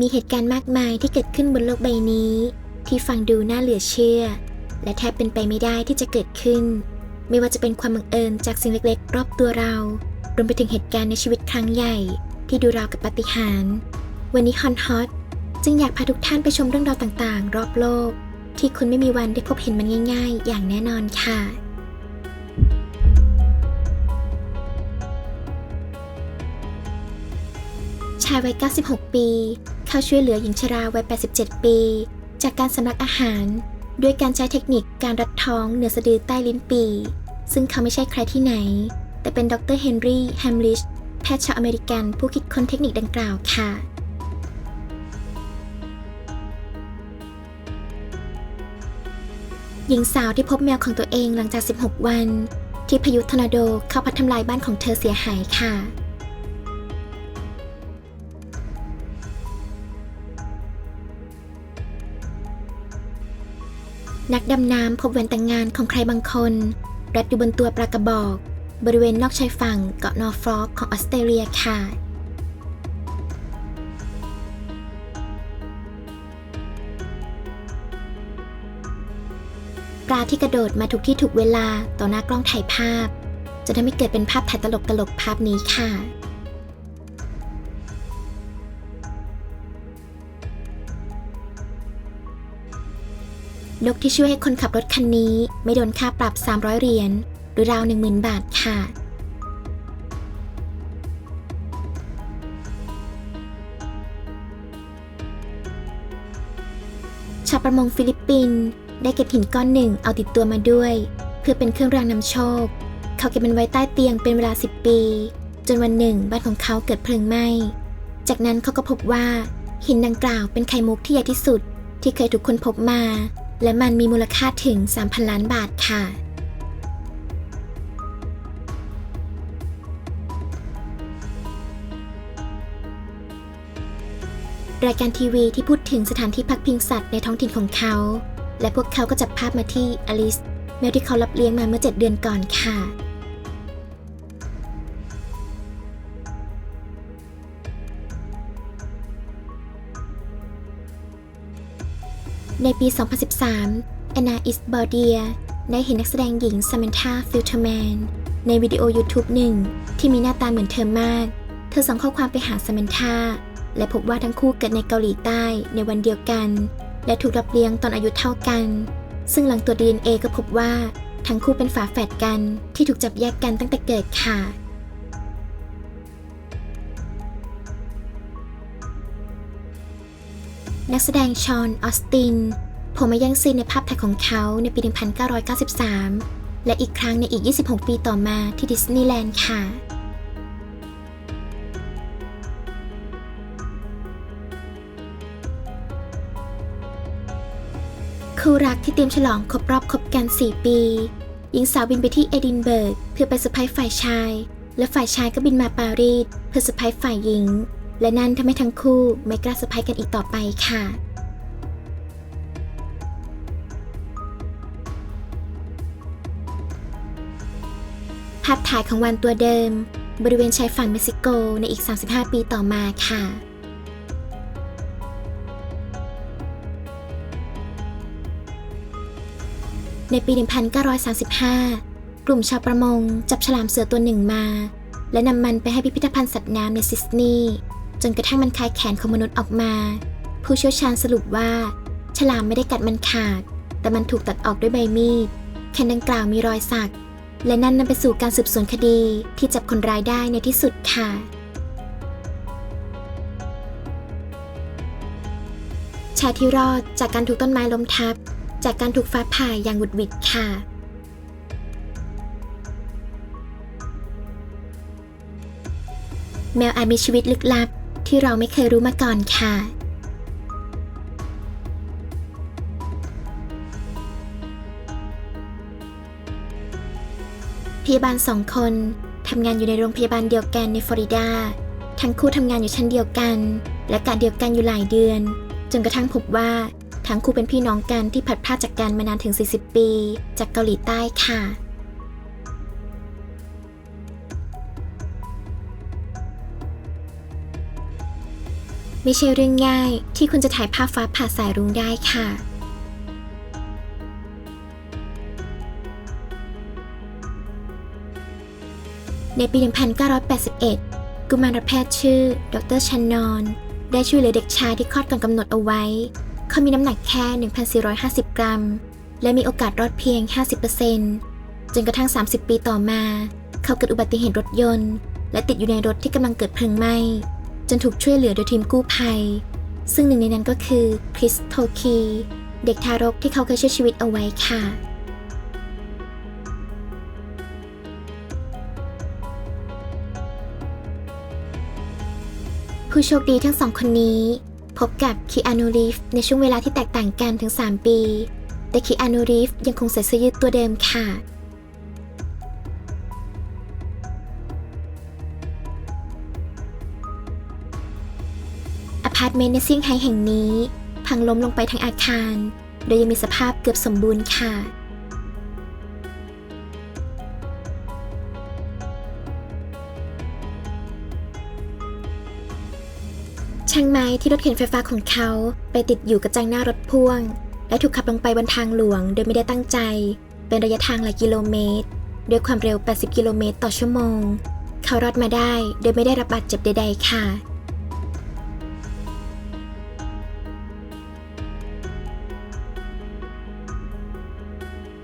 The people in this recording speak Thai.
มีเหตุการณ์มากมายที่เกิดขึ้นบนโลกใบนี้ ที่ฟังดูน่าเหลือเชื่อ และแทบเป็นไปไม่ได้ที่จะเกิดขึ้น ไม่ว่าจะเป็นความบังเอิญจากสิ่งเล็กๆ รอบตัวเรารวมไปถึงเหตุการณ์ในชีวิตครั้งใหญ่ ที่ดูราวกับปาฏิหาริย์วันนี้ฮอนฮอตจึงอยากพาทุกท่านไปชมเรื่องราวต่างๆ รอบโลก ที่คุณไม่มีวันได้พบเห็นมันง่าย ๆ อย่างแน่นอนค่ะชายวัย 96 ปี เข้าช่วยเหลือหญิงชราวัย 87 ปี จากการสำลักอาหาร ด้วยการใช้เทคนิคการรัดท้องเหนือสะดือใต้ลิ้นปี ซึ่งเขาไม่ใช่ใครที่ไหน แต่เป็นดรเฮนรี่แฮมลิชแพทย์ชาวอเมริกันผู้คิดค้นเทคนิคดังกล่าวค่ะหญิงสาวที่พบแมวของตัวเองหลังจาก 16 วัน ที่พายุทอร์นาโดเข้าพัดทำลายบ้านของเธอเสียหายค่ะ นักดำน้ำพบแหวนแต่งงานของใครบางคน รัดอยู่บนตัวปลากระบอก บริเวณนอกชายฝั่งเกาะนอร์ฟอกของออสเตรเลียค่ะ ปลาที่กระโดดมาถูกที่ถูกเวลาต่อหน้ากล้องถ่ายภาพ จะทำให้เกิดเป็นภาพถ่ายตลกๆภาพนี้ค่ะ นกที่ช่วยให้คนขับรถคันนี้ ไม่โดนค่าปรับ 300 เหรียญหรือราว 10,000 บาทค่ะ ชาวประมงฟิลิปปินส์ได้เก็บหินก้อนหนึ่งเอาติดตัวมาด้วย เพื่อเป็นเครื่องรางนำโชค เขาเก็บมันไว้ใต้เตียงเป็นเวลา 10 ปี จนวันหนึ่งบ้านของเขาเกิดเพลิงไหม้ จากนั้นเขาก็พบว่าหินดังกล่าวเป็นไข่มุกที่ใหญ่ที่สุดที่เคยถูกค้นพบมา และมันมีมูลค่าถึง 3,000 ล้านบาทค่ะ รายการทีวีที่พูดถึงสถานที่พักพิงสัตว์ในท้องถิ่นของเขา และพวกเขาก็จับภาพมาที่อลิสแมวที่เขารับเลี้ยงมาเมื่อ 7 เดือนก่อนค่ะ ในปี 2013 แอนนาอิสบอร์เดียได้เห็นนักแสดงหญิงซาม a นธาฟิลเทอร์แมนในวิดีโอ YouTube หนึ่ง ที่มีหน้าตาเหมือนเธอมาก เธอส่งข้อความไปหาซาม a นธาและพบว่าทั้งคู่เกิดในเกาหลีใต้ในวันเดียวกัน และถูกรับเลี้ยงตอนอายุเท่ากัน ซึ่งหลังตรวจ DNA ก็พบว่า ทั้งคู่เป็นฝาแฝดกันที่ถูกจับแยกกันตั้งแต่เกิดค่ะ นักแสดงชอนออสตินผมมาย่งซีนในภาพถ่ายของเขาในปี 1993 และอีกครั้งในอีก 26 ปีต่อมาที่ดิสนีย์แลนด์ค่ะคู่รักที่เตรียมฉลองครบรอบคบกัน 4 ปี หญิงสาวบินไปที่เอดินเบิร์กเพื่อไปเซอร์ไพรส์ฝ่ายชาย และฝ่ายชายก็บินมาปารีสเพื่อเซอร์ไพรส์ฝ่ายหญิง และนั่นทำให้ทั้งคู่ไม่กล้าเซอร์ไพรส์กันอีกต่อไปค่ะ ภาพถ่ายของวันตัวเดิม บริเวณชายฝั่งเม็กซิโกในอีก 35 ปีต่อมาค่ะในปี 1935 กลุ่มชาวประมงจับฉลามเสือตัวหนึ่งมา และนำมันไปให้พิพิธภัณฑ์สัตว์น้ำในซิดนีย์ จนกระทั่งมันคลายแขนของมนุษย์ออกมา ผู้เชี่ยวชาญสรุปว่า ฉลามไม่ได้กัดมันขาด แต่มันถูกตัดออกด้วยใบมีดแขนดังกล่าวมีรอยสัก และนั่นนำไปสู่การสืบสวนคดีที่จับคนร้ายได้ในที่สุดค่ะชายที่รอดจากการถูกต้นไม้ล้มทับ จากการถูกฟ้าผ่าอย่างหวุดหวิดค่ะ แมวอาจมีชีวิตลึกลับ ที่เราไม่เคยรู้มาก่อนค่ะ พยาบาลสองคนทำงานอยู่ในโรงพยาบาลเดียวกันในฟลอริดา ทั้งคู่ทำงานอยู่ชั้นเดียวกัน และกะเดียวกันอยู่หลายเดือน จนกระทั่งพบว่าทั้งคู่เป็นพี่น้องกันที่ผัดพลาดจากกันมานานถึง 40 ปี จากเกาหลีใต้ค่ะ ไม่ใช่เรื่องง่ายที่คุณจะถ่ายภาพฟ้าผ่าสายรุ้งได้ค่ะ ในปี 1981 กุมารแพทย์ชื่อ ดรชันนอน ได้ช่วยเหลือเด็กชายที่คลอดก่อนกำหนดเอาไว้ เขามีน้ำหนักแค่ 1,450 กรัม และมีโอกาสรอดเพียง 50%จนกระทั่ง 30 ปีต่อมา เขาเกิดอุบัติเหตุรถยนต์ และติดอยู่ในรถที่กำลังเกิดเพลิงไหม้ จนถูกช่วยเหลือโดยทีมกู้ภัย ซึ่งหนึ่งในนั้นก็คือคริสโทคี เด็กทารกที่เขาเคยช่วยชีวิตเอาไว้ค่ะ ผู้โชคดีทั้งสองคนนี้ พบกับคีอานูรีฟในช่วงเวลาที่แตกต่างกันถึง 3 ปี แต่คีอานูรีฟยังคงใส่เสื้อยืดตัวเดิมค่ะ อพาร์ตเมนต์ในเซี่ยงไฮ้แห่งนี้ พังล้มลงไปทั้งอาคาร โดยยังมีสภาพเกือบสมบูรณ์ค่ะ ช่างไม้ที่รถเข็นไฟฟ้าของเขาไปติดอยู่กับจังหน้ารถพ่วง และถูกขับลงไปบนทางหลวง โดยไม่ได้ตั้งใจ เป็นระยะทางหลายกิโลเมตร ด้วยความเร็ว 80 กิโลเมตรต่อชั่วโมง เขารอดมาได้โดยไม่ได้รับบาดเจ็บใด ๆ ค่ะ